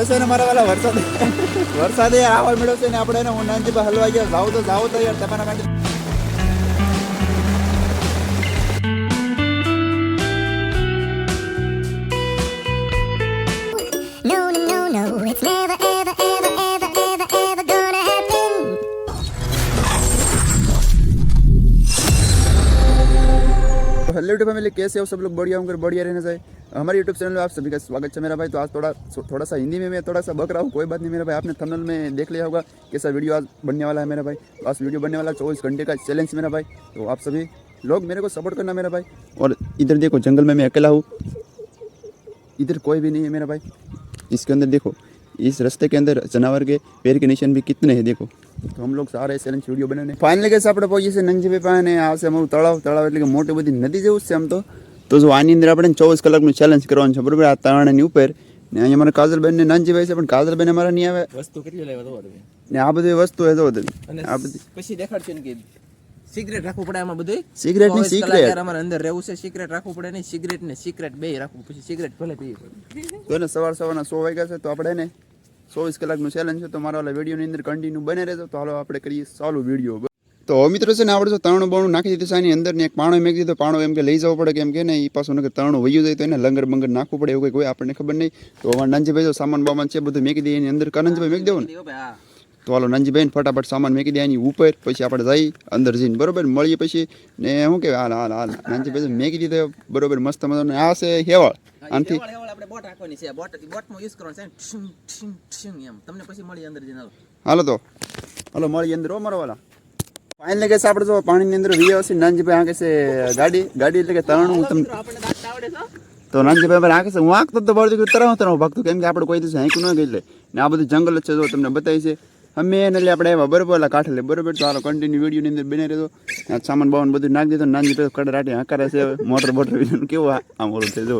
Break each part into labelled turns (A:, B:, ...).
A: હવે છે ને મારા વાલા વરસાદ વરસાદ યાર આવવા મળ્યો છે ને આપણે એને હું નાનજી હલવા ગયા. જાવ તો જાવ તો યાર તમારા માટે हेलो यूट्यूब फैमिली कैसे हो, सब लोग बढ़िया होंगे बढ़िया रहना चाहिए हमारे यूट्यूब चैनल में आप सभी का स्वागत है मेरा भाई। तो आज थोड़ा थोड़ा सा हिंदी में मैं थोड़ा सा बक रहा हूँ, कोई बात नहीं मेरा भाई। आपने थंबनेल में देख लिया होगा कैसा वीडियो आज बनने वाला है मेरा भाई। तो आज वीडियो बनने वाला चौबीस घंटे का चैलेंज मेरा भाई। तो आप सभी लोग मेरे को सपोर्ट करना मेरा भाई। और इधर देखो, जंगल में मैं अकेला हूँ। इधर कोई भी नहीं है मेरा भाई। इसके अंदर देखो, इस रास्ते के अंदर जानवर के पैर के निशान भी कितने हैं, देखो। તો હમ લોગ સારા ચેલેન્જ વીડિયો બનાવીને ફાઇનલી ગેસ આપણે પહોંચીએ છીએ નંજીભાઈ પાસે ને આ છે અમારું તળાવ. તળાવ એટલે કે મોટી બધી નદી જેવું છે આમ તો. તો જો આની અંદર આપણે ચોવીસ કલાકનું ચેલેન્જ કરવાનું છે બરાબર? આ તળાવની ઉપર. ને અહીંયા અમારા કાજલબેન ને નાનજીભાઈ છે પણ કાજલબેન અમારા નહીં આવે.
B: વસ્તુ કેટલી લેવા દો
A: ને આ બધી વસ્તુ એ તમે આ બધી.
B: પછી દેખાડશે ને કે સિગરેટ રાખવું પડે આમાં બધું સિગરેટની
A: સિગરેટ
B: અમારે અંદર રહેવું છે સિગરેટ રાખવું પડે નહીં. સિગરેટ ને સિગરેટ બે રાખવું પછી સિગરેટ ભલે પીવી પડે
A: તો સવાર સવારના સો વાગ્યા છે તો આપણે એને ચોવીસ કલાકનું ચેલેન્જ છે તો મારા ઓલા વિડીયોની અંદર કન્ટિન્યુ બને રહેજો. તો હાલો આપણે કરીએ ચાલુ વીડિયો તો મિત્રો છે ને આપણે જો તણું બણું નાખી દીધું છે એની અંદર ને એક પાણો મેં દીધો. પાણો એમ કે લઈ જવો પડે કેમ કે ને એ પાછું નકર તણું વયું જાય તો એને લંગર બંગર નાખવું પડે એવું કંઈ કોઈ આપણને ખબર નહીં. તો હવે નાનજીભાઈ જો સામાન બામાન છે બધું મેકી દઈએ એની અંદર કાનંજીભાઈ મેકી દેવું ને? તો હાલો નાનજીભાઈ ફટાફટ સામાન મેકી દે એની ઉપર. પછી આપણે જઈ અંદર જઈને બરોબર? મળીએ પછી. ને શું કહેવાય હાલ હાલ હાલ. નંજીભાઈ મેકી દીધો બરોબર મસ્ત મજાનો. આ છે હેવાળ. આનાથી
B: બોટ રાખવાની છે. બોટ બોટમાં યુઝ કરવાનો છે ઠીંગ, ઠીંગ, ઠીંગ એમ. તમને પછી મળી અંદર જઈને હાલો.
A: હાલો તો. હાલો મળી અંદર ઓ મારો વાલા. ફાઇનલ કે આપણે જો પાણીની અંદર વીએ હશે નાનજીભાઈ આંકે છે ગાડી. ગાડી એટલે કે તરણ હું તમને
B: આપણને દાંત આવડે
A: તો નાનજીભાઈ પર આંકે છે. હું આંકતો તો બળદી તરણ તરણ ભાગતું કેમ કે આપણે કોઈ દિવસ હાંક્યું ન ગઈ એટલે. ને આ બધું જંગલ જ છે જો તમને બતાવી છે. અમે એને એટલે આપણે આવ્યા બરોબર એટલે કાઠે લે બરોબર? તો હાલો કન્ટિન્યુ વિડીયોની અંદર બને રહેતો સામાન બાવન બધું નાખી દીધો નાની પેલો કડ રાટી હકારે છે મોટર બોટર કેવું આ- આમ ઓલું છે જો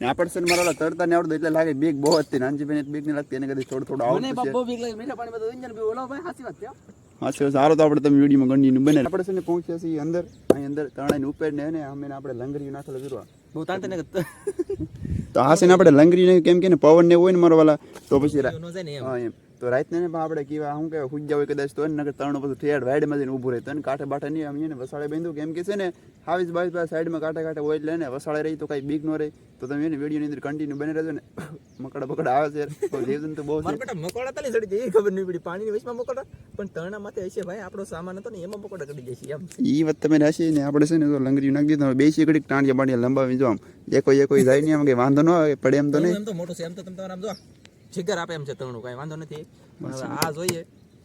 A: ને આપણે છે મારા ઓલા તરતા ને આવડતો એટલે લાગે બીક બહુ હતી. નાનજીભાઈ બીક નહીં લાગતી એને કદી થોડું થોડું આવડતું છે.
B: બહુ બીક લાગે મીઠા પાણી બધું ઇન્જન બી ઓલો ભાઈ સાચી વાત હા.
A: છે. સારો તો આપણે તમે વિડીયોમાં કન્ટિન્યુ બને આપણે છે ને પહોંચ્યા છીએ અંદર. અહીં અંદર તણાઈને ઉપર ને ને અમે આપણે લંગરી નાખેલો જોવા
B: બહુ તાંતે ને
A: તો છે ને આપણે લંગરી ને કેમ કે ને પવન ને હોય ને મારો વાલા તો પછી હા એમ. તો રાતને ને આપણે કીવા શું કહેવાય હુજ્જા હોય કદાચ તો નગર તણો બધું ઠેડ વાઈડમાં જઈને ઊભું રહે. તો એને કાંઠે બાઠે નહીં અમે એને વસાડે બાંધ્યું કેમ કે છે ને હાવીસ બાવીસ પાસે સાઈડમાં કાંઠે કાંઠે હોય એટલે ને વસાડે રહી તો કાંઈ બીક ન રહે. તો તમે એને વિડીયોની અંદર કન્ટિન્યુ બને રહેજો ને. મકડા બકડા આવે છે. તો જીવજંતુ બહુ
B: બેટા મકોડા તલી ચડી જાય એ ખબર નહીં પડી. પાણીની વચમાં મકોડા પણ તરણા માથે હશે ભાઈ આપણો સામાન હતો ને એમાં મકોડા ચડી જશે એમ.
A: એ વાત તમે હશે ને આપણે છે ને તો લંગરી નાખી દીધું બેસી ઘડીક ટાંડિયા બાંડિયા લંબાવી જો આમ. એકો એકો જાય નહીં આમ કે વાંધો ન આવે પડે એમ તો નહીં.
B: એમ તો મોટો છે એમ તો તમે તમારા આમ જો જીગર આપે એમ છે તણું કાંઈ વાંધો નથી. પણ હવે આ જોઈએ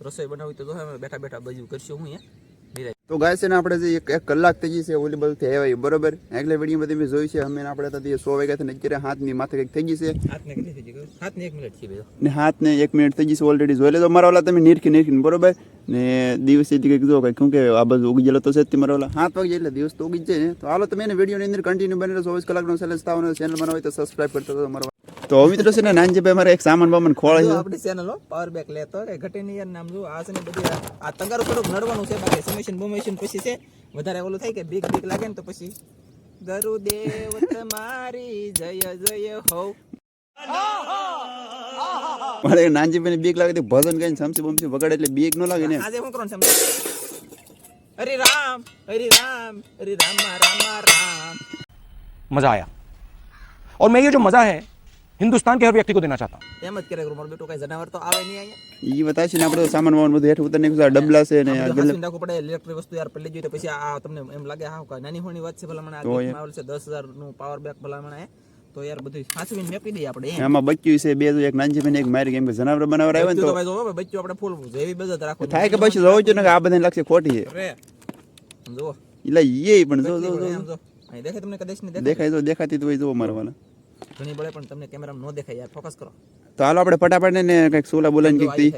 B: રસોઈ બનાવી તો જો બેઠા બેઠા બધું કરશું હું અહીંયા.
A: તો ગાય છે ને આપણે જે એક કલાક થઈ જશે છે ઓલી બધું થઈ બરોબર? એટલે વીડિયો બધી મેં જોઈ છે અમે આપણે તો સો વાગ્યા થી અત્યારે હાથની માથે કંઈક થઈ જશે છે.
B: હાથને કેટલી થઈ ગઈ હાથને એક મિનિટ
A: ને હાથને એક મિનિટ થઈ જશે ઓલરેડી જોઈ લેજો. મારા ઓલા તમે નીરખી નીરખીને બરોબર? ને દિવસે કંઈક જો કંઈક શું કે આ બધું ઉગી ગયેલો તો છે તે મારા ઓલા. હાથ વાગી જાય એટલે દિવસ તો ઉગી જાય ને. તો હાલો તમે એને વિડીયોની અંદર કન્ટિન્યુ બને ચોવીસ કલાકનો સેલેસ થવાનો ચેનલ બનાવો તો સબસ્ક્રાઈબ કરતો મારો તો હવે મિત્રો છે ને નાનજીભાઈ મારે એક સામાન બામાન ખોળે
B: જો
A: છે
B: આપણી ચેનલ પાવર બેક લેતો રે ઘટે નહીં યાર નામ જો આ છે ને બધી આ- આ તંગારું થોડુંક નડવાનું છે બાકી સમેશન બમેશન પછી છે વધારે ઓલું થાય કે બીક બીક લાગે ને તો પછી ગરુદેવ તમારી જય જય હો
A: મારે નાનજીભાઈને બીક લાગે તો ભજન કઈ સમસી બમસી વગાડે એટલે બીક ન લાગે ને
B: આજે શું કરવાનું છે હરે રામ હરે રામ હરે રામ રામ રામ
C: मज़ा आया और मैं ये जो मज़ा है હિન્દુસ્તાન કે હર વ્યક્તિ કો દેના ચાહતા હું?
B: એમ જ કરે મારો બેટો કઈ જનાવર તો આવે નહીં અહીંયા.
A: ઈ બતાય છે ને આપણે સામાન વામાન બધું હેઠ ઉતર નીકળ્યો ડબલા છે ને ગલ્લે
B: નાખો પડે ઇલેક્ટ્રિક વસ્તુ યાર પડી જોઈએ તો પછી આ તમને એમ લાગે હા કા નાની હોની વાત છે ભલા મને આ માવલ છે 10000 નું પાવર બેક ભલા મને તો યાર બધું સાચવીને મેપી દઈએ આપણે
A: આમાં બચ્યું છે બે એક નાનજી બેન એક મારી ગેમ જનાવર બનાવર આવ્યો ને તો
B: ભાઈ જો બચ્યું આપણે ફૂલ જેવી બજત રાખો
A: થાય કે પછી જોવું છે ને આ બધાને લક્ષ્ય ખોટી છે.
B: જો
A: એટલે ઈ પણ જો જો જો.
B: દેખાય તમને કદાચ ને દેખાય
A: જો દેખાતી તો જો મારવાના
B: ઘણી બળે પણ તમને કેમેરામાં ન દેખાય યાર. ફોકસ કરો.
A: તો હાલો આપણે ફટાફટ ને કંઈક સોલા બોલાની કંઈક.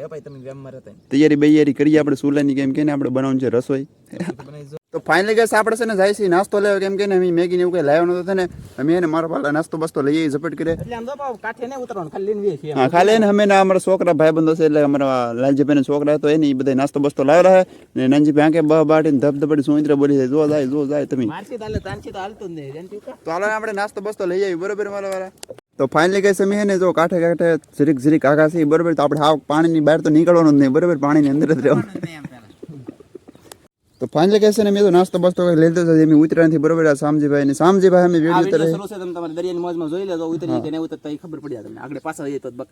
A: તૈયારી બૈયારી કરીએ આપણે સોલાની કેમ કે આપણે બનાવવાનું છે રસોઈ.
B: તો
A: ફાઇનલી ગેસ આપણે છે ને જાય છે નાસ્તો લેવો કેમ કે અમે મેગી ને એવું કંઈ લાવવાનો તો ને અમે એને મારા પાલા નાસ્તો બસ્તો લઈએ ઝપટ કરે.
B: એટલે આમ જો પાવ કાઠે ને ઉતરવાનું ખાલી લઈને છીએ
A: હા ખાલી ને અમે ને અમારા છોકરા ભાઈ બંધો છે એટલે અમારા લાલજીભાઈ છોકરા હતો એને બધા નાસ્તો બસ્તો લાવ્યો રહે. ને નાનજીભાઈ આંકે બહ બાટીને ધબ ધબડી સુંદરા બોલી જાય જો જાય જો જાય તમે.
B: મારસી તાલે તાનસી તો હાલતું જ નહીં
A: તો હાલો આપણે નાસ્તો બસ્તો લઈ આવી બરોબર મારા વાળા? તો ફાઇનલી કઈ અમે ને જો કાંઠે કાંઠે ઝીરીક ઝીરીક છે બરોબર? તો આપણે હાવ પાણીની બહાર તો નીકળવાનું જ નહીં બરોબર? પાણીની અંદર જ રહેવાનું. તો ફાઇનલી કહે ને મેં તો નાસ્તો બસ્તો કંઈક લેતો છે એમ ઉતરાણથી બરોબર આ સામજીભાઈ ને. સામજીભાઈ અમે વીડિયો
D: વીડિયો
A: ઉતરે
D: છે તમે તમારે દરિયાની મોજમાં જોઈ લેજો ઉતરી કે ને ઉતરતા એ ખબર પડી જાય તમને. આગળ પાછા જઈએ તો બક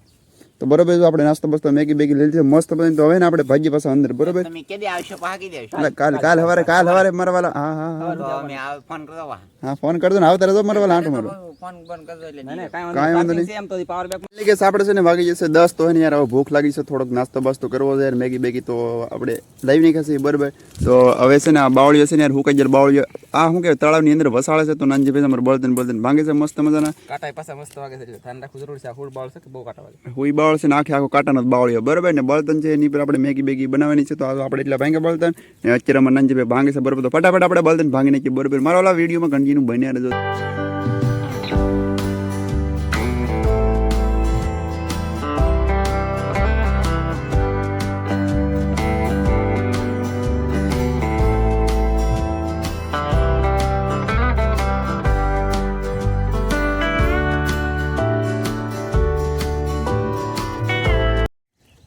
A: તો બરોબર આપણે નાસ્તો બસ્તો મેગી બેગી લીધી મસ્ત બની તો હવે ને આપણે ભાગી પાછા અંદર બરોબર?
E: તમે કેદી આવશો? પાકી દેશો.
A: એટલે કાલ કાલ હવારે કાલ હવારે મરવાલા હા હા હા.
E: અમે આવ ફોન કરો
A: હા ફોન કરજો ને આવતા રહેજો મરવાલા આંટો મારો
E: ફોન બંધ કરજો એટલે
A: કાંઈ
D: કાંઈ
A: વાંધો નહીં.
D: એમ તો પાવર બેક
A: એટલે કે આપણે છે ને વાગી જશે દસ તો એને યાર હવે ભૂખ લાગી છે થોડોક નાસ્તો બસ્તો કરવો છે યાર મેગી બેગી તો આપણે લઈ નહીં ખાશે બરોબર. તો હવે છે ને આ બાવળીઓ છે ને યાર હુકાઈ જાય બાવળીઓ આ શું કે તળાવની અંદર વસાળે છે તો નાનજી ભાઈ અમારે બળતન બળતન ભાંગે છે મસ્ત મજાના.
D: કાંટા પાછા મસ્ત વાગે છે ધ્યાન રાખવું જરૂરી છે આ ફૂલ બાવળ છે કે બહુ કાંટા વાગે?
A: હુઈ બાવળ છે ને આખે આખો કાંટાનો બાવળીઓ બરોબર ને? બળતન છે એની પર આપણે મેગી બેગી બનાવવાની છે, તો આપણે એટલા ભાંગે બળતન ને અત્યારે અમારે નાનજી ભાઈ ભાંગે છે, બરાબર. તો ફટાફટ આપણે બળતન ભાંગી નાખીએ, બરોબર. મારા ઓલા વિડીયોમાં કન્ટિન્યુ બન્યા રહેજો.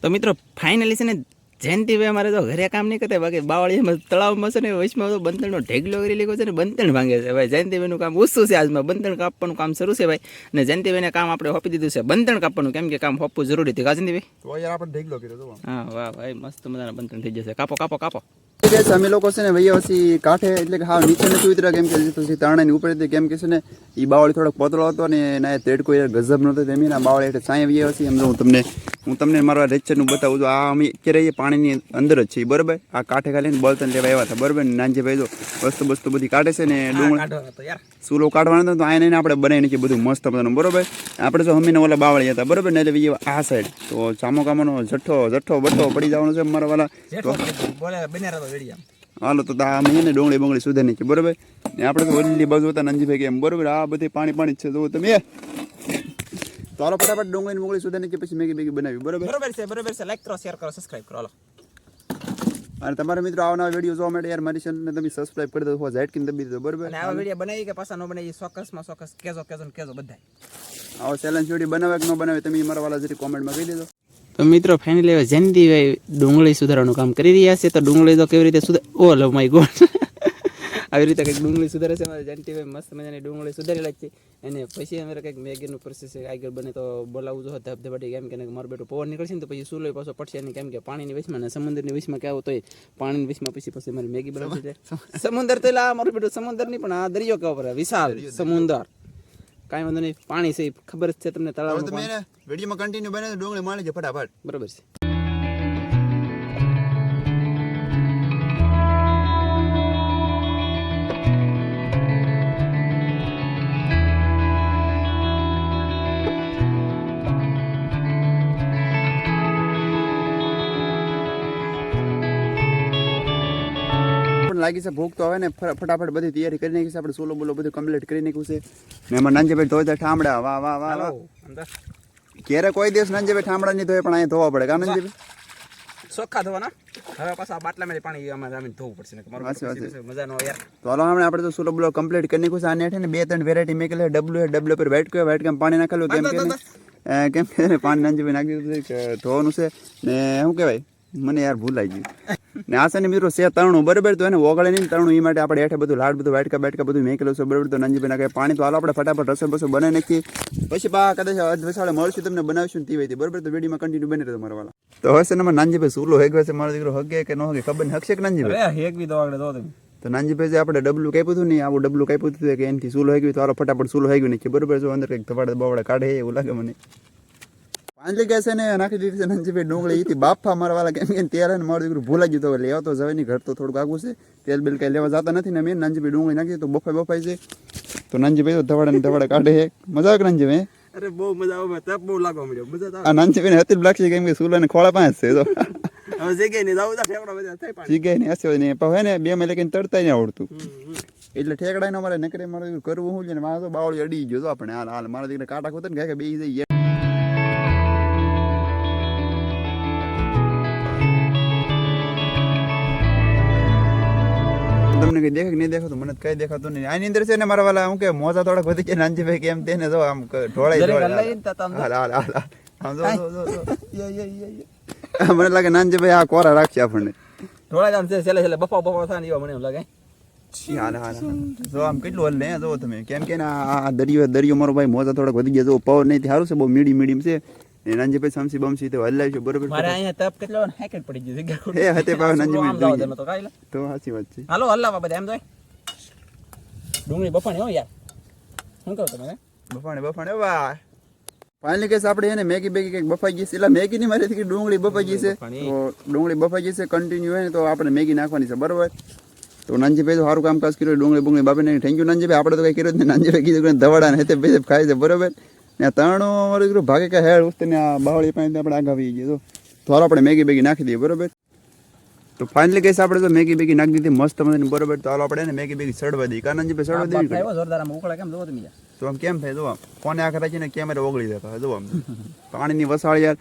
B: તો મિત્રો ફાઇનલી છે ને જયંતિભાઈ અમારે તો ઘરે કામ નહીં કરતા બાકી બાવળીમાં તળાવમાં છે ને વચમાં તો બંતણનો ઢેગલો કરી લીધો છે ને બંતણ ભાંગે છે. ભાઈ જયંતિભાઈનું કામ ઓછું છે આજમાં. બંતણ કાપવાનું કામ શરૂ છે ભાઈ. અને જયંતિભાઈને કામ આપણે હોપી દીધું છે. બંતણ કાપવાનું કેમ કે કામ હોપવું જરૂરી હતી કા જયંતિભાઈ
A: તો યાર આપણે ઢેગલો કર્યો
B: હા વાહ ભાઈ મસ્ત મજાના બંતણ થઈ જશે. કાપો કાપો કાપો.
A: અમે લોકો છે ને ભાઈ પછી કાંઠે એટલે કે હા નીચે નથી ઉતર્યા કેમ કે પછી તારણાની ઉપર હતી કેમ કે છે ને એ બાવળી થોડોક પતળો હતો ને એના તેડકો યાર ગજબ નહોતો તેમ એના બાવળી એટલે સાંય વહી હશે એમ હું તમને હું તમને મારા રેચરનું બતાવું છું. આ અમે અત્યારે એ પાણીની અંદર જ છીએ બરોબર? આ કાંઠે ખાલી બળતણ લેવા આવ્યા હતા બરોબર? નાનજી ભાઈ જો વસ્તુ વસ્તુ બધી કાઢે છે ને ડુંગળ
B: સુલો
A: સૂલો કાઢવાનો હતો તો આને આપણે બનાવી નાખીએ બધું મસ્ત મજાનું બરોબર? આપણે જો અમીને ઓલા બાવળી હતા બરોબર? ને એટલે આ સાઈડ તો ચામો કામાનો જઠ્ઠો જઠ્ઠો બઠ્ઠો પડી જવાનો છે મારા વાલા. હાલો તો આ અમે ને ડોંગળી બોંગળી સુધે નહીં બરોબર? ને આપણે તો વલ્લી બાજુ હતા નંજીભાઈ કે એમ બરોબર? આ બધી પાણી પાણી છે જો તમે તો હાલો ફટાફટ ડોંગળી ને બંગળી સુધે નહીં પછી મેગી મેગી બનાવી બરોબર?
B: બરોબર છે બરોબર છે. લાઈક કરો શેર કરો સબસ્ક્રાઇબ કરો હાલો.
A: અને તમારા મિત્રો આવનાર વીડિયો જોવા માટે યાર મારી ચેનલને તમે સબસ્ક્રાઇબ કરી દો ઝાઇટ કિન દબી દો બરોબર?
B: અને આવા વીડિયો બનાવી કે પાછા ન બનાવી ચોક્કસમાં ચોક્કસ કેજો કેજો કેજો બધાય.
A: આવો ચેલેન્જ વીડિયો બનાવે કે ન બનાવે તમે મારા વાલા જરી કોમેન્ટમાં કહી દેજો.
B: તો મિત્રો ફાઇનલી હવે જયંતિભાઈ ડુંગળી સુધારવાનું કામ કરી રહ્યા છે. તો ડુંગળી તો કેવી રીતે સુધાર ઓ લવ માય ગોડ આવી રીતે કંઈક ડુંગળી સુધારે છે. અમારે જયંતિભાઈ મસ્ત મજાની ડુંગળી સુધારેલા જ છે. અને પછી અમારે કંઈક મેગીનું પ્રોસેસ આગળ બને તો બોલાવવું જો ધબધબાટી કેમ કે મારું બેટું પવન નીકળશે ને તો પછી સુલો પાછો પડશે ને કેમ કે પાણીની વિશમાં ને સમુદ્રની વિશમાં કહેવું તો પાણીની વિશમાં પછી પછી મારી મેગી બનાવશે. છે સમુદ્ર તો એટલે આ મારું બેટું સમુદ્ર નહીં પણ આ દરિયો કેવો પડે? વિશાળ સમુદ્ર. કાંઈ વાંધો નહીં. પાણી છે ખબર જ છે તમને તળાવ
A: તમે વિડીયોમાં કન્ટિન્યુ બને ડુંગળી માણી છે ફટાફટ.
B: બરોબર છે.
A: લાગી છે ભૂખ તો હવે ને ફટાફટ બધી તૈયારી કરી નાખી છે આપણે સોલો બોલો બધું કમ્પ્લીટ કરી નાખ્યું છે ને એમાં નાનજીભાઈ ધોતા ઠામડા વાહ વાહ વાહ વાહ ક્યારે કોઈ દિવસ નાનજીભાઈ ઠામડા નહીં ધોય પણ અહીંયા ધોવા પડે કા નાનજીભાઈ
B: ચોખ્ખા ધોવાના હવે પાછા બાટલામાંથી પાણી અમારે આવીને ધોવું પડશે મારું
A: સાચી વાત છે.
B: પછી મજા નો યાર
A: તો હાલો હમણાં આપણે તો સોલો બોલો કમ્પ્લીટ કરી નાખ્યું છે આને હેઠે ને બે ત્રણ વેરાયટી મેકેલે ડબલું ડબલું પર વાઇટ કયો વાઇટ કેમ પાણી નાખેલું કેમ કે કેમ કે પાણી નાનજીભાઈ નાખી દીધું ધોવાનું છે ને શું કહેવાય મને યાર ભૂલાઈ ગયું. ને આ છે ને મિત્રો છે તરણું બરાબર? તો એને ઓગળે નહીં તરણું એ માટે આપણે હેઠે બધું લાડ બધું વાટકા બાટકા બધું મેકેલું છે બરાબર? તો નાનજીભાઈ નાખે પાણી તો હાલો આપણે ફટાફટ રસોઈ બસો બનાવી નાખીએ. પછી બા કદાચ અધવસાડે મળશું તમને બનાવીશું તી બરાબર? તો વિડીયોમાં કન્ટિન્યુ બની રહ્યો મારા વાલા. તો હશે ને નાનજીભાઈ સૂલો હેગવે છે મારો દીકરો હગે કે ન હગે ખબર ને હકશે કે નાનજીભાઈ
B: હેગવી તો આગળ તો તમે.
A: તો નાનજીભાઈ આપણે ડબલું કાપ્યું હતું ને આવું ડબલું કાપ્યું હતું કે એનથી સુલો હાગ્યું તો હાલો ફટાફટ સુલો હાગ્યું નહીં બરોબર? જો અંદર કંઈક ધબાડે બવાડે કાઢે એવું લાગે મને. પાંચલી ગેસ છે ને નાખી દીધી છે નંજીભાઈ ડુંગળી. એથી બાફા મારા વાળા કેમ કે તેલ અને મારું દીકરું ભૂલાઈ ગયું તો લેવા તો નહીં ઘર તો થોડુંક આગું છે. તેલ બિલ કઈ લેવા જતા નથી ને મેં નાનજીભાઈ ડુંગળી નાખી તો બફાઈ બફાઈ છે. તો નાનજીભાઈ તો ધવાડે ને ધવાડે કાઢે છે. મજા આવે નાનજીભાઈ
B: અરે બહુ મજા આવે તપ બહુ લાગવા મળ્યો મજા આવે.
A: આ નાનજીભાઈ ને હતી લાગશે કેમ કે સુલા ને ખોળા પાંચ છે તો
B: હવે જગ્યાએ નહીં જાવ
A: ને હશે ને ને બે માં લેકીને તરતા નહીં આવડતું. એટલે ઠેકડા અમારે નકરે મારે કરવું શું છે ને મારે તો બાવળી અડી ગયો તો આપણે. હાલ હાલ મારા દીકરા કાંટા ખોતા ને કે બે જઈએ. તમને કઈ દેખાય નહીં દેખાતું? મને કઈ દેખાતું નહીં. આની અંદર છે ને મારા વાલા હું કે મોજા થોડાક વધી ગયા નાનજીભાઈ કેમ તેને જો આમ ઢોળાઈ ઢોળાઈ.
B: આમ જો.
A: જો, જો. મને લાગે નાનજીભાઈ આ કોરા રાખશે આપણને.
B: ઢોળાઈ આમ છે છેલ્લે છેલ્લે બફા બફા થાય એવા મને એમ લાગે.
A: જો આમ કેટલું હલ ને જો તમે. કેમ કે આ આ દરિયો દરિયો મારો ભાઈ મોજા થોડાક વધી ગયા. જો પવન નહીં સારું છે બહુ મીડિયમ મીડિયમ છે. ને સમસી બમસી તો હલાવી છે બરોબર
B: મારે અહીંયા તપ કેટલો હેકેટ પડી ગયું જગ્યા ખોટી.
A: એ હતે પાવ નાનજીભાઈ
B: આમ જાઓ
A: જોઈએ.
B: તમે તો કાંઈ
A: તો સાચી વાત છે.
B: હાલો હલાવા બધા એમ જોઈ ડુંગળી બફાણી હો યાર. શું કહો તમે? હે?
A: બફાણે બફાણે વાહ. ફાઇનલી કેસ આપણે એને મેગી બેગી કંઈક બફાઈ ગઈ છે. એટલે મેગી ની મારી કે ડુંગળી બફાઈ ગઈ છે. તો ડુંગળી બફાઈ ગઈ છે કન્ટિન્યુ હોય ને તો આપણે મેગી નાખવાની છે બરોબર? તો નાનજીભાઈ તો સારું કામકાજ કર્યું ડુંગળી બુંગળી બાપીને થેન્ક યુ નાનજીભાઈ આપણે તો કઈ કર્યું જ નહીં. નાનજીભાઈ કીધું કે ધવાડા ને હેતે ખાય છે બરોબર? ને આ અમારું મારું ભાગે કે હેડ ઉસ્તને આ બાવળી પાણી આપણે આગળ આવી તો તો આપણે મેગી બેગી નાખી દઈએ બરોબર? તો ફાઇનલી કહીશ આપણે તો મેગી બેગી નાખી દીધી મસ્ત મજાની બરોબર? તો હાલો આપણે ને મેગી બેગી સડવા દઈએ. કારણ નાનજીભાઈ સડવા
B: દઈએ જોરદાર આમ ઉકળા કેમ? જોવો તમે
A: તો આમ કેમ થાય? જો આમ કોને આંખ રાખીને કેમેરા ઓગળી દેતા જો આમ. પાણીની વસાળ યાર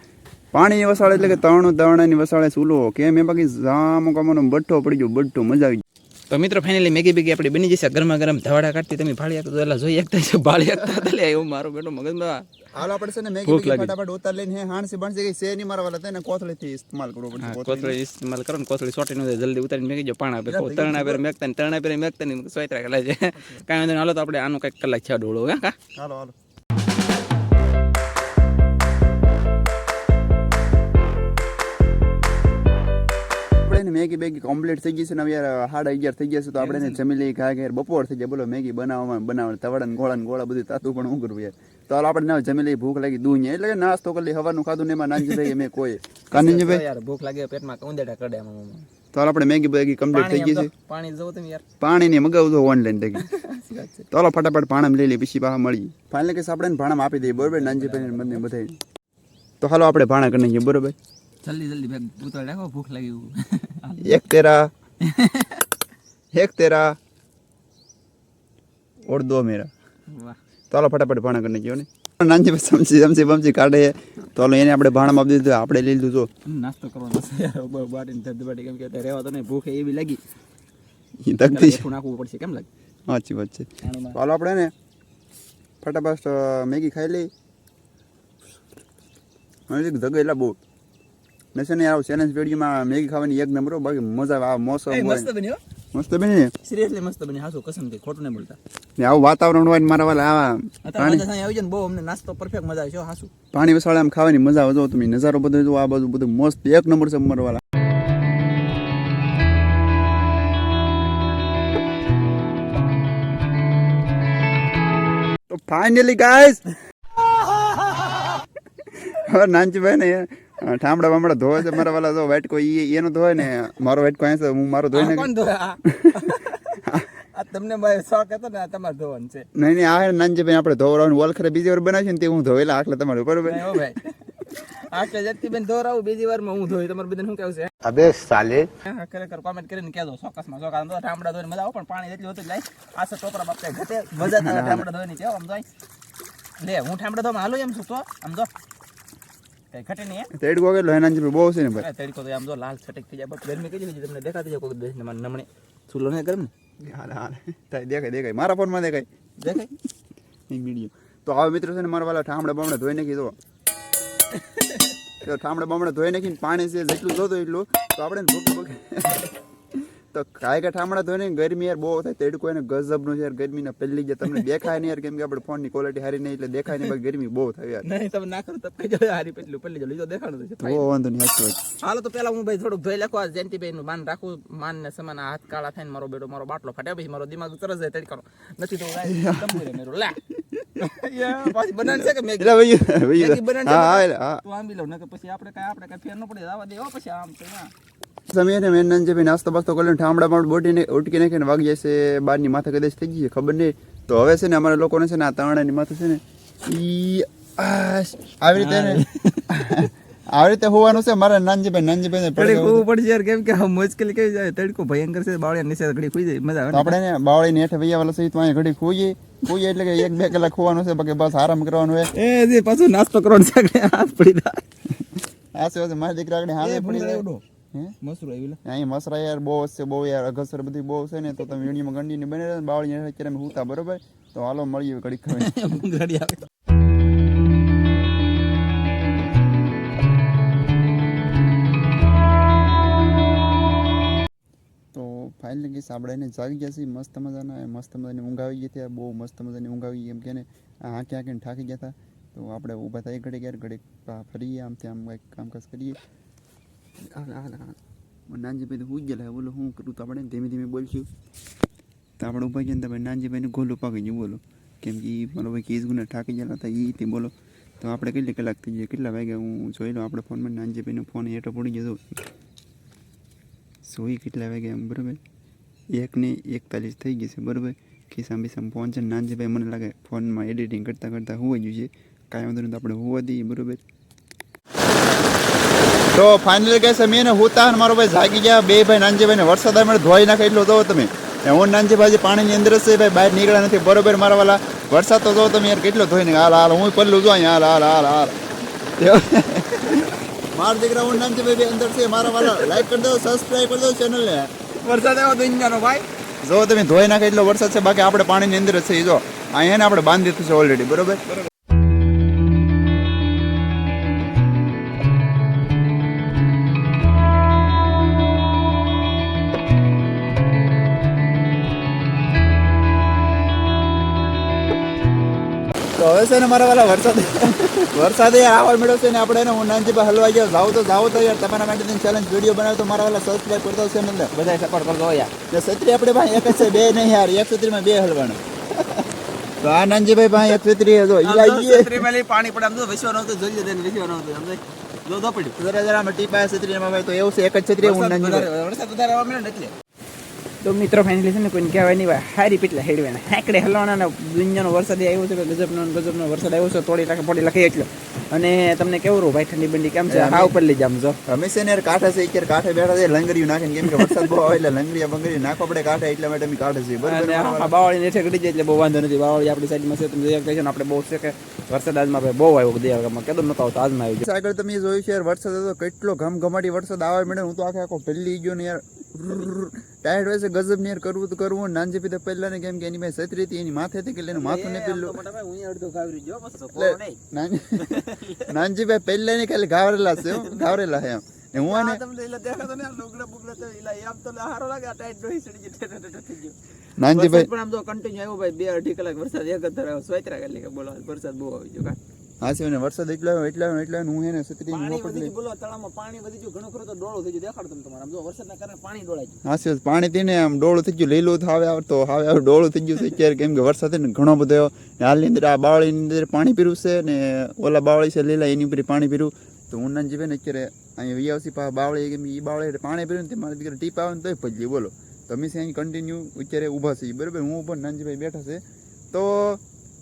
A: પાણીની વસાળ એટલે કે તણું તરણાની વસાળે સુલો કેમ? એ બાકી જામો કામોનો બઠ્ઠો પડી ગયો બઠ્ઠો મજા આવી
B: તો મિત્રો ફાઇનલી મેગી બેગી આપણી બની જશે. ગરમા ગરમ ધવાડા કાઢતી તમે ભાળી આપતો એટલે જોઈ એકતા છો ભાળી એકતા એટલે એવું મારું બેટો મગજમાં
A: હાલો આપણે છે ને મેગી બેગી ફટાફટ ઉતાર લઈને હે હાણસી બનશે કઈ શેની નહીં મારા વાલા. તેને કોથળીથી ઇસ્તેમાલ કરવો પડશે કોથળી.
B: ઇસ્તેમાલ કરો ને કોથળી સોટી નો જલ્દી ઉતારીને મેગી જો પાણા આપે. તરણા પેર મેકતા ને તરણા પેર મેકતા ને સોયત્રા કલા છે. કાંઈ વાંધો હાલો તો આપણે આનું કંઈક કલાક છે ડોળો હા
A: હાલો હાલો. એને મેગી બેગી કમ્પ્લીટ થઈ ગઈ છે ને યાર સાડા અગિયાર થઈ ગયા છે તો આપણે જમી લઈએ ઘા ઘેર બપોર થઈ જાય. બોલો મેગી બનાવવામાં બનાવવાનું તવડા ગોળા ને ગોળા બધું તાતું પણ હું કરવું યાર? તો હાલ આપણે ના જમી લઈએ ભૂખ લાગી દૂધ એટલે નાસ્તો કરી હવાનું ખાધું ને એમાં નાનજીભાઈ મેં કોઈ. કાનજીભાઈ
B: યાર ભૂખ લાગે પેટમાં ઉંદેડા કરડે.
A: તો હાલ આપણે મેગી બેગી કમ્પ્લીટ થઈ ગઈ છે.
B: પાણી જવું તમે યાર.
A: પાણી ને મગાવજો ઓનલાઈન થઈ તો હાલો ફટાફટ ભાણામાં લઈ લઈએ પછી પાછા મળી ફાઇનલ કેસ આપણે એને આપી દઈએ બરોબર? નાનજીભાઈ ને બંને બધા તો હાલો આપણે ભાણા કરી નાખીએ બરોબર?
B: જલ્દી જલ્દી બેગ ઉતાર રાખો ભૂખ લાગી
A: એક તેરા. એક તેરા. ઓર દો મેરા.
B: વાહ.
A: હાલો ફટાફટ ભાણા કરી ગયો ને. નાનજી સમજી સમજી બમજી કાઢે. તો એને આપણે ભાણામાં આપી દીધું આપણે લઈ લીધું જો.
B: નાસ્તો કરવાનો છે. યાર બાટીને ધબધબાટી કેમ કે રહેવા તો નહીં ભૂખ એવી લાગી.
A: એ
B: મીઠું નાખવું પડશે કેમ લાગે?
A: સાચી વાત છે. હાલો આપણે ને ફટાફટ મેગી ખાઈ લઈ. મને જગ્યા એટલા બહુ. ને છે ને યાર ચેલેન્જ વિડીયોમાં મેગી ખાવાની એક નંબર બાકી મજા આવે મોસમ
B: મસ્ત બન્યો
A: મસ્ત બને
B: સિરિયસલી મસ્ત બની હાસુ કસમથી ખોટું નહીં બોલતા.
A: ને આવું વાતાવરણ હોય ને મારા વાલા આવા પાણી
B: આવી જાય ને બહુ અમને નાસ્તો પરફેક્ટ મજા આવે છે હાસુ
A: પાણી વસાળે આમ ખાવાની મજા આવે જો તમે નજારો બધો જો આ બાજુ બધું મસ્ત એક નંબર છે મારા વાલા. તો ફાઇનલી ગાઈસ હવે નાનજીભાઈ ને ઠામડા બામડા ધોવે છે મારા વાલા જો વાટકો ઈ એનો ધોય ને મારો વાટકો અહીં છે હું મારો ધોઈ
B: આ કોણ ધોવે? આ? તમને ભાઈ શોખ હતો ને આ તમારે ધોવાનું છે.
A: નહીં નહીં આ નાનજીભાઈ આપણે ધોવડાવવાનું વલખરે બીજી વાર બનાવશે ને તે હું ધોયેલા આખલે તમારું બરોબર?
B: ભાઈ. આટલે જતી બેન ધોરાવું બીજી વારમાં હું ધોઈ તમારે બધાને શું કેવું છે?
E: અબે સાલે.
B: ખરેખર કોમેન્ટ કરીને કહેજો ચોક્કસમાં ચોક્કસ. આમ તો ઠામડા ધોઈને મજા આવે પણ પાણી એટલું હતું લાઈ આ તો ટોપરા બાપતે ઘટે મજા થાય ઠામડા ધોઈની છે આમ જોઈ લે હું ઠામડા ધોવામાં હાલો એમ છું તો આમ જો કઈ ઘટે નહીં હે?
A: કેટલો હે નાનજીભાઈ બહુ છે ને ભાઈ
B: તડકો તો આમ જો લાલ છટક થઈ જાય. બસ ગરમી કઈ જશે તમને દેખાતી જાય કોઈ દેશ ને નમણે? ચૂલો ને ગરમ ને?
A: હાલ હાલ. થાય દેખાય દેખાય. મારા ફોનમાં દેખાય.
B: દેખાય?
A: એક વીડિયો તો હવે મિત્રો છે ને મારા વાલા ઠામડા બામડા ધોઈ નાખી દો ઠામડા બામડા ધોઈ નાખીને પાણી છે જેટલું જોતો એટલું. તો આપણે ભૂખ ભૂખ તો કાંઈ કે ઠામડા ધોઈને ગરમી યાર બહુ થાય તેડકો એને ગજબનું છે યાર ગરમીના પહેલી જે તમને દેખાય નહીં યાર કેમ કે આપણે ફોનની ક્વોલિટી હારી નહીં એટલે દેખાય નહીં બાકી ગરમી બહુ થાય યાર.
B: નહીં તમે ના કરો તો કઈ જાય હારી પેટલું પેલી જલ્દી તો દેખાડું છે
A: બહુ વાંધો નહીં હાચો
B: હાલો તો પેલા હું ભાઈ થોડું ધોઈ લખો આ જયંતિભાઈ નું માન રાખું માન ને સમાન હાથ કાળા થઈને મારો બેટો મારો બાટલો ફાટે પછી મારો દિમાગ તરસ જાય તડકાનો નથી તો તંબુરે મેરો લા. પાછી બનાવવાની છે કે મેગી?
A: ભાઈ ભાઈ? હા હા.
B: ને? આંબી લઉં નકર પછી આપણે કાંઈ આપણે કાંઈ ફેર ન પડે આવા દેવો પછી આમ તો ના.
A: તમે એને મેન જે ભાઈ નાસ્તો બાસ્તો કરીને ઠામડા બામડા બોટીને ઉટકી નાખીને વાગી જશે બારની માથે કદાચ થઈ ગઈ છે ખબર નહીં. તો હવે છે ને અમારા લોકોને છે ને આ તાણાની માથે છે ને ઈ આવી રીતે આવી રીતે હોવાનું છે મારા નાનજીભાઈ નાનજીભાઈ
B: ઘડી ખોવું પડશે યાર કેમ કે આ મુશ્કેલી કેવી જાય? તડકો ભયંકર છે બાવળિયા નીચે ઘડી ખુઈ જાય મજા આવે
A: આપણે ને બાવળીની હેઠે વૈયા વાળા સહિત અહીંયા ઘડી ખોઈએ. ખોઈએ એટલે કે એક બે કલાક ખોવાનું છે બાકી બસ આરામ કરવાનું હોય
B: એ જે પાછું નાસ્તો કરવાનો છે હાથ પડી જાય.
A: આ છે મારા દીકરા આગળ હાથ પડી જાય.
B: મસરું આવ્યું
A: અહીં મસરા યાર બહુ છે બહુ યાર. અગસર બધી બહુ છે ને તો તમે વિડીયોમાં કન્ટિન્યુ બને રહે બાવળી અત્યારે અમે હુતા બરોબર? તો હાલો મળીએ ઘડીક ખબર
B: ઘડી આવે.
A: તો ફાઇનલી કેસ આપણે એને જાગી ગયા છીએ મસ્ત મજાના મસ્ત મજાની ઊંઘ આવી ગઈ ત્યાં બહુ મસ્ત મજાની ઊંઘ આવી એમ કે ને હાંકી હાંકીને થાકી ગયા હતા. તો આપણે ઊભા થાય ઘડીક યાર ઘડીક ફરીએ આમ ત્યાં આમ કંઈક કામકાજ કરીએ. નાનજીભાઈ હું ગયેલા બોલો, હું કરું? તો આપણે ધીમે ધીમે બોલશું. તો આપણે ઊભા ગયા તમે નાનજીભાઈને ગોલું પાકી ગયું બોલો. કેમ કે મારો ભાઈ કેસ ગુના થાકી ગયેલા હતા એ તે બોલો. તો આપણે કેટલી કલાક થઈ જાય કેટલા વાગ્યા? હું જોઈ લઉં, આપણે ફોનમાં નાનજીભાઈનો ફોન હેઠો પડી ગયો સોઈ કેટલા વાગ્યા એમ, બરાબર? એક ને એકતાલીસ થઈ ગઈ છે, બરાબર? ખિસ્સામાં બિસ્સામાં ફોન છે નાનજીભાઈ મને લાગે ફોનમાં એડિટિંગ કરતાં કરતાં હોવા જોઈએ કાંઈ વાંધો નહીં, તો આપણે હોવા દઈએ, બરાબર? તો ફાઇનલ કહે છે, મેં હોતા અને મારો ભાઈ જાગી ગયા. બે ભાઈ નાનજીભાઈને વરસાદ આવે ધોઈ નાખે એટલો જો તમે. ને હું નાનજીભાઈ પાણીની અંદર છે, ભાઈ બહાર નીકળ્યા નથી. બરોબર મારા વાલા, વરસાદ તો જો તમે યાર, કેટલો ધોઈ નાખે હાલ હાલ, હું પલ્લું જો અહીંયા. હાલ હાલ હાલ હાલ. મારા દીકરા, હું નાનજીભાઈ બે અંદર છે. મારા વાલા લાઈક કરી દો સબસ્ક્રાઈબ કરી દો ચેનલને
B: વરસાદ આવ્યો દુનિયાનો ભાઈ.
A: જો તમે, ધોઈ નાખે એટલો વરસાદ છે. બાકી આપણે પાણીની અંદર છે, ઈ જો. અહીંયા આપણે બાંધી દીધું છે ઓલરેડી બરોબર? હવે છે ને મારા વાલા વરસાદ વરસાદ યાર આવવા મળ્યો છે ને આપણે એને હું નાનજીભાઈ હલવા ગયો. જાવ તો જાવ તો યાર તમારા માટે ચેલેન્જ વીડિયો બનાવ્યો તો મારા વાલા સબસ્ક્રાઈબ કરતો છે ને
B: બધા સપોર્ટ કરજો યાર.
A: ને છત્રી આપણે ભાઈ એક જ છે બે નહીં યાર એક છત્રીમાં બે હલવાનું. તો આ નાનજીભાઈ ભાઈ એક છત્રી જો ઈ આવીએ
B: મેલી પાણી પડે આમ તો વિશ્વ નહોતું જોઈએ તેને વિશ્વ નહોતું સમજાય? જો તો પડ્યું
A: જરા જરા માં ટીપા છત્રીમાં ભાઈ તો એવું છે એક જ છત્રી હું
B: વરસાદ વધારે- વરસાદ વધારે આવવા મળ્યો ને એટલે. તો મિત્રો ફાઇનલી છે ને કોઈને કહેવાય નહીં ભાઈ હારી પીટલા હેડવે ને. હાંકડે હલવાના દુનિયાનો વરસાદ આવ્યો છે ગજબનો ગજબનો વરસાદ આવ્યો છે તોડી લાખે પોડી લાખે એટલો. અને તમને કેવું રહું ભાઈ ઠંડી બંડી કેમ છે? હા ઉપર લઈ જામ છો
A: અમે છે ને કાંઠે છે અત્યારે કાંઠે બેઠા છે લંગરીયું નાખીને કેમ કે વરસાદ બહુ આવે એટલે લંગરીયા બંગરી નાખો આપણે કાંઠે એટલા માટે અમે કાંઠે છે બરાબર
B: બાવળી નેઠે ગળી જાય એટલે બહુ વાંધો નથી. બાવાળી આપણી સાઈડમાં છે તમે જોયા છો ને આપણે બહુ છે કે વરસાદ આજમાં ભાઈ બહુ આવ્યો દિયાળમાં કેદમ નતો આવતો આજમાં આવ્યો
A: આગળ તમે જોયું છે યાર વરસાદ હતો કેટલો ઘમઘમાટી વરસાદ આવે મળે હું તો આખે આખો પહેલી ગયો ને યાર. ટાયર્ડ હોય છે ગજબ ને કરવું તો કરવું. નાનજી પીતે પહેલા ને કેમ કે એની પાસે છત્રી હતી એની માથે કે એનું માથું ને પેલું. નાનજી નાનજીભાઈ પહેલા ની ખાલી ઘાવરેલા છે હો, ઘાવરેલા છે એમ. ને હું આને નાનજીભાઈ
B: પણ આમ તો કન્ટિન્યુ આવ્યો ભાઈ બે અઢી કલાક વરસાદ એક જ ધરાવ્યો સ્વેતરા કરી કે બોલો વરસાદ બહુ આવી ગયો કાં?
A: હા છે ને વરસાદ એટલો આવ્યો એટલો આવ્યો એટલો આવ્યો હું એને છત્રી
B: પાણી વધી બોલો તળાવમાં પાણી વધી ગયું ઘણું ખરું તો ડોળો થઈ ગયું. દેખાડો તમે તમારા. જો વરસાદના કારણે પાણી ડોળાઈ ગયું.
A: હા છે પાણી થઈને આમ ડોળો થઈ ગયું. લીલું થાવે આવતો હાવે આવે ડોળો થઈ ગયું છે. અત્યારે કેમ કે વરસાદ ને ઘણો બધો હાલની અંદર આ બાવળીની અંદર પાણી પીરું છે ને ઓલા બાવળી છે લીલા એની ઉપર પાણી પીરું તો હું જીવે ને અત્યારે અહીંયા વિયાવસી પા બાવળી કેમ એ બાવળી પાણી પીરું ને મારી દીકરા ટીપ આવે ને તોય પજલી બોલો. તો અમે છે અહીં કન્ટિન્યુ અત્યારે ઊભા છે બરાબર? હું ઉપર નાનજીભાઈ બેઠા છે. તો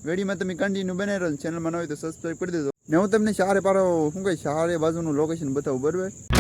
A: વેડીમાં તમે કન્ટિન્યુ બને રહો ચેનલમાં ન હોય તો સબસ્ક્રાઈબ કરી દેજો. ને હું તમને ચારે પારો શું કહે ચારે બાજુનું લોકેશન બતાવું, બરાબર?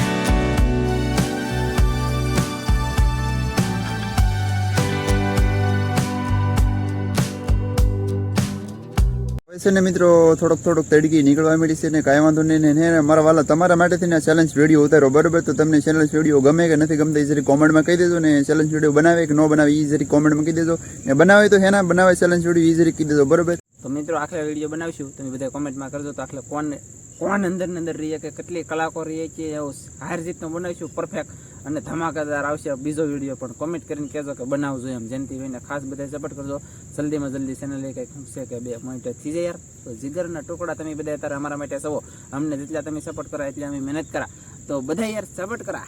A: છે ને મિત્રો, થોડોક થોડોક તડકી નીકળવા મળી છે ને કાંઈ વાંધો નહીં. ને મારા વાલા તમારા માટેથી ને ચેલેન્જ વીડિયો ઉતારો બરોબર? તો તમને ચેલેન્જ વીડિયો ગમે કે નથી ગમતા એ જરી કોમેન્ટમાં કહી દેજો ને ચેલેન્જ વીડિયો બનાવે કે ન બનાવે એ જરી કોમેન્ટમાં કહી દેજો. ને બનાવે તો હેના બનાવે ચેલેન્જ વીડિયો એ જરી કહી દેજો. બરોબર?
B: તો મિત્રો આખલા વીડિયો બનાવશું. તમે બધા કોમેન્ટમાં કરજો તો આખલા કોણ કોણ અંદર અંદર રહીએ કે કેટલી કલાકો રહીએ એવો હાર રીતનો બનાવીશું. પરફેક્ટ અને ધમાકેદાર આવશે બીજો વીડિયો પણ કોમેન્ટ કરીને કહેજો કે બનાવજો એમ. જેનથી ભાઈને ખાસ બધા સપોર્ટ કરજો. જલ્દીમાં જલ્દી ચેનલ એ કંઈક છે કે બે મોનિટર થઈ જાય યાર. તો જીગરના ટુકડા તમે બધા અત્યારે અમારા માટે સવો. અમને જેટલા તમે સપોર્ટ કરા એટલી અમે મહેનત કરા. તો બધા યાર સપોર્ટ કરા.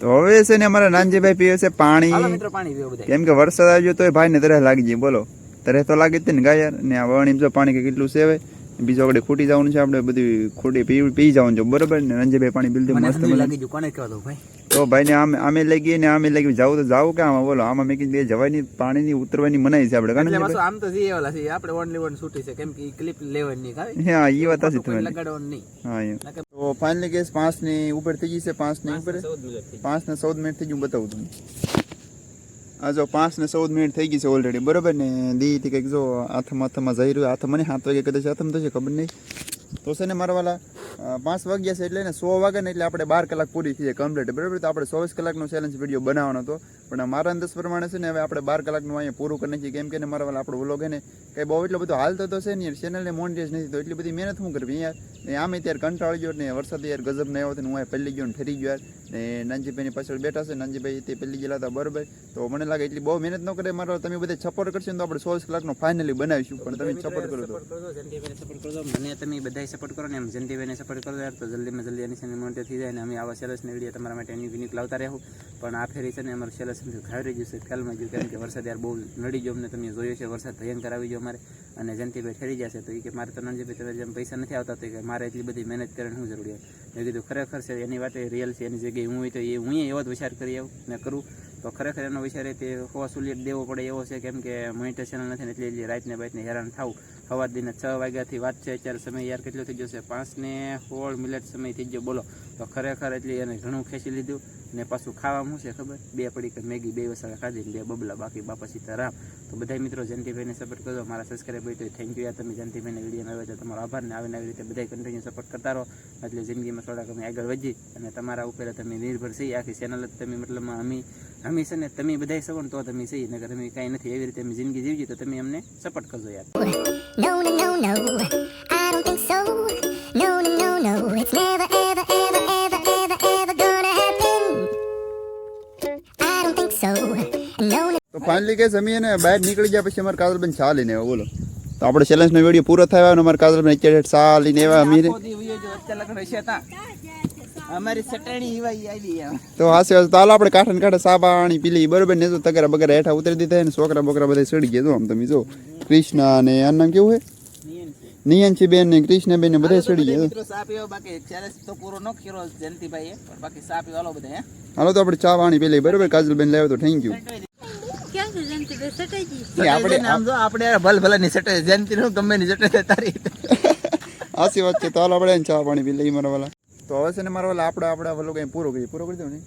A: તો હવે છે ને અમારા નાનજીભાઈ પીવે છે પાણી.
B: મિત્રો પાણી પીવો બધા
A: કેમ કે વરસાદ આવ્યો તો ભાઈ ને તરફ લાગી બોલો. તરહ તો લાગે જ તે ને ગાય યાર. ને આ વણી જો પાણી કે કેટલું સેવે બીજો આપણે ખૂટી જવાનું છે આપણે બધી ખૂટી પી પી જવાનું છે બરોબર ને? રંજીભાઈ પાણી બિલકુલ મસ્ત
B: લાગી ગયું. કોને કહેવા દઉં ભાઈ?
A: તો ભાઈ ને આમે આમે લઈ ગઈ ને આમે લઈ ગઈ. જાવ તો જાવ કે આમાં બોલો? આમાં મેં કીધું બે જવાની પાણીની ઉતરવાની મનાઈ છે આપણે કારણ
B: કે આમ તો જઈએ ઓલા છે. આપણે ઓનલી વન છૂટી છે. કેમ કે ક્લિપ લેવાની નહીં ખાવી
A: હા એ વાત હશે તમે
B: લગાડવાનું નહીં.
A: હા તો ફાઇનલી કેસ પાંચની ઉપર થઈ ગઈ છે પાંચની ઉપર.
B: ચૌદ મિનિટ થઈ
A: પાંચ ને 14 મિનિટ થઈ ગયું બતાવું તમને. આ જો પાંચ ને ચૌદ મિનિટ થઈ ગઈ છે ઓલરેડી બરોબર ને? દી હતી કંઈક જો હાથમાં હાથમાં જઈ રહ્યું હાથ મને સાત વાગે કદાચ હાથમાં થશે, ખબર નહીં. તો છે ને મારા વાલા પાંચ વાગ્યા છે એટલે ને સો વાગે ને એટલે આપણે બાર કલાક પૂરી થઈ જાય કમ્પ્લીટ બરાબર? તો આપણે ચોવીસ કલાકનો ચેલેન્જ વીડિયો બનાવવાનો હતો. પણ મારા અંદાજ પ્રમાણે છે ને હવે આપણે બાર કલાકનું અહીંયા પૂરું કરી નાખીએ. કેમ કે ને મારા વાલા, આપણો વ્લોગ હે ને કંઈ બહુ એટલો બધો હાલતો તો છે ને યાર ચેનલને મોનિટાઇઝ નથી. તો એટલી બધી મહેનત શું કરવી યાર? ને આમે ત્યારે કંટાળી ગયો ને વરસાદ યાર ગજબ નહીં આવ્યો તો હું અહીંયા પહેલી ગયો ને ફરી ગયો યાર. ને નાનજીભાઈની પાછળ બેઠા છે, નાનજીભાઈ તે પહેલી ગયેલા હતા, બરોબર? તો મને લાગે એટલી બહુ મહેનત ન કરે મારો. તમે બધા સપોર્ટ કરશો તો આપણે ચોવીસ કલાકનો ફાઇનલી બનાવીશું. પણ તમે સપોર્ટ કરો તો.
B: સપોર્ટ મને તમે બધા સપોર્ટ કરો ને એમ જયંતિભાઈને સપોર્ટ કરો યાર. તો જલ્દીમાં જલ્દી એની ચેનલ મોટે થઈ જાય ને અમે આવા સેલસને વીડિયો તમારા માટે એની યુનિક લાવતા રહેવું. પણ આ ફેરી છે ને અમારું સેલસ ખાઈ રહી ગયું છે. ખ્યાલમાં ગયું કારણ કે વરસાદ યાર બહુ નડી ગયો અમને. તમે જોયો છે વરસાદ ભયંકર આવી ગયો અમારે. અને જનતીભાઈ ઠરી જશે તો એ કે મારે તો નંદજીભાઈ તમે જેમ પૈસા નથી આવતા. તો કે મારે એટલી બધી મહેનત કરીને શું જરૂરિયાત? મેં કીધું ખરેખર છે એની વાત રિયલ છે એની જગ્યાએ હું હોય તો એ હું એવો જ વિચાર કરી આવું ને કરું. તો ખરેખર એનો વિચાર તે હોવા સુલિયત દેવો પડે એવો છે, કેમ કે મોનિટર ચેનલ નથી એટલે એટલી રાતને બાઇટને હેરાન થવું સવાર દિને છ વાગ્યાથી વાત છે, અત્યારે સમય યાર કેટલો થઈ જશે પાંચ ને સોળ મિનિટ સમય થઈ ગયો, બોલો. તો ખરેખર એટલી એને ઘણું ખેંચી લીધું ને પાછું ખાવામાં શું છે ખબર? બે પડી કે મેગી, બે વસાડા ખાધી બે બબલા, બાકી બાપા સીતારામ. તો બધા મિત્રો જયંતિભાઈને સપોર્ટ કરજો, મારા સબસ્ક્રાઈબ હોય તો થેન્ક યુ યાર. તમે જયંતિભાઈને વીડિયો આવે તો તમારો આભાર ને આવીને આવી રીતે બધા કન્ટિન્યુ સપોર્ટ કરતા રહો. એટલે જિંદગીમાં થોડાક અમે આગળ વધી અને તમારા ઉપર તમે નિર્ભર છીએ. આખી ચેનલ જ તમે મતલબમાં અમે અમે છે ને તમે બધા સગો ને તો તમે સહી નગર અમે કાંઈ નથી એવી રીતે અમે જિંદગી જીવજી તો તમે અમને સપોર્ટ કરજો યાર.
A: તો ફાઇનલી કે અમે એને બહાર નીકળી ગયા પછી અમારે કાજલબેન ચા લઈને આવ્યા બોલો. તો આપણે ચેલેન્જનો વીડિયો પૂરો થયો અને અમારે કાજલબેન અત્યારે ચા લઈને આવ્યા અમીરે.
F: અમારી ચટણી ઈવાઈ આવી
A: તો હાસે તો હાલો આપણે કાંઠે ને સાબા આણી પીલી બરોબર ને તો તગરા બગરા હેઠા ઉતરી દીધા ને છોકરા બોકરા બધા સડી ગયા જો આમ તમે જો. કૃષ્ણ અને આનું નામ કેવું હે નિયંચી બેન ને કૃષ્ણ બેન ને બધા સડી ગયા
F: મિત્રો સાપ એવો બાકી ચાલે તો પૂરો ન કર્યો જયંતિભાઈ પણ બાકી સાપ એવો હાલો બધા હે.
A: હાલો તો આપણે ચા પાણી પી બરોબર કાજલબેન લાવ્યો તો થેન્ક યુ આપણે
F: જો આપણે ભલ ભલે ની સટે જયંતિ નું ગમે ની સટે તારી.
A: આશી વાત છે. તો આપણે ચા પાણી પી લઈ મારા વાલા. તો હવે છે ને મારો આપણે આપણે વલો કંઈ પૂરો કરીએ, પૂરો કરી દો ને?